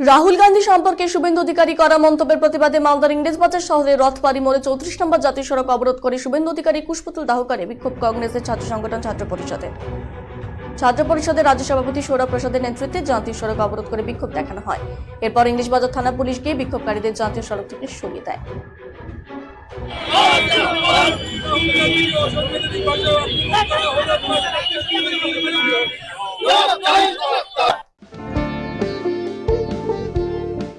রাহুল গান্ধী সম্পর্কে শুভেন্দু অধিকারী করা মন্তব্যের প্রতিবাদে মালদার ইংরেজবাজার শহরে রথবাড়ি মোড়ে চৌত্রিশ নম্বর জাতীয় সড়ক অবরোধ করে শুভেন্দু অধিকারী কুশপুতুল দাহ করে বিক্ষোভ কংগ্রেসের ছাত্র সংগঠন ছাত্র পরিষদের। ছাত্র পরিষদের রাজ্য সভাপতি সৌরভ প্রসাদের নেতৃত্বে জাতীয় সড়ক অবরোধ করে বিক্ষোভ দেখানো হয়। এরপর ইংলিশবাজার থানা পুলিশ গিয়ে বিক্ষোভকারীদের জাতীয় সড়ক থেকে সরিয়ে দেয়।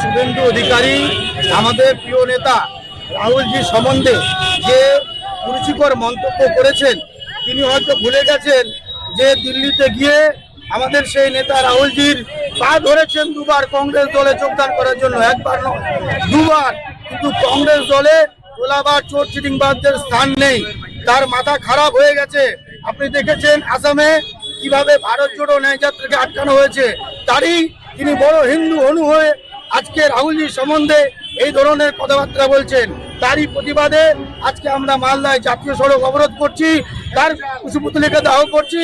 শুভেন্দু অধিকারী, আমাদের প্রিয় নেতা রাহুলজি সম্বন্ধে যে রুচিকর মন্তব্য করেছেন, তিনি হয়তো ভুলে গেছেন যে দিল্লিতে গিয়ে আমাদের সেই নেতা রাহুলজির পা ধরেছেন দুবার কংগ্রেস দলে যোগদান করার জন্য, একবার নয়, দুবার। কিন্তু কংগ্রেস দলে তোলাবার চোর, চিটিংবাজদের স্থান নেই, তার মাথা খারাপ হয়ে গেছে। আপনি দেখেছেন আসামে কীভাবে ভারত জোড়ো ন্যায় যাত্রাকে আটকানো হয়েছে, তারই তিনি বড় হিন্দু অনু হয়ে আজকে রাহুলজির সম্বন্ধে এই ধরনের কথাবার্তা বলছেন। তারই প্রতিবাদে আজকে আমরা মালদায় জাতীয় সড়ক অবরোধ করছি, তার কুশপুতলিকে দাহ করছি।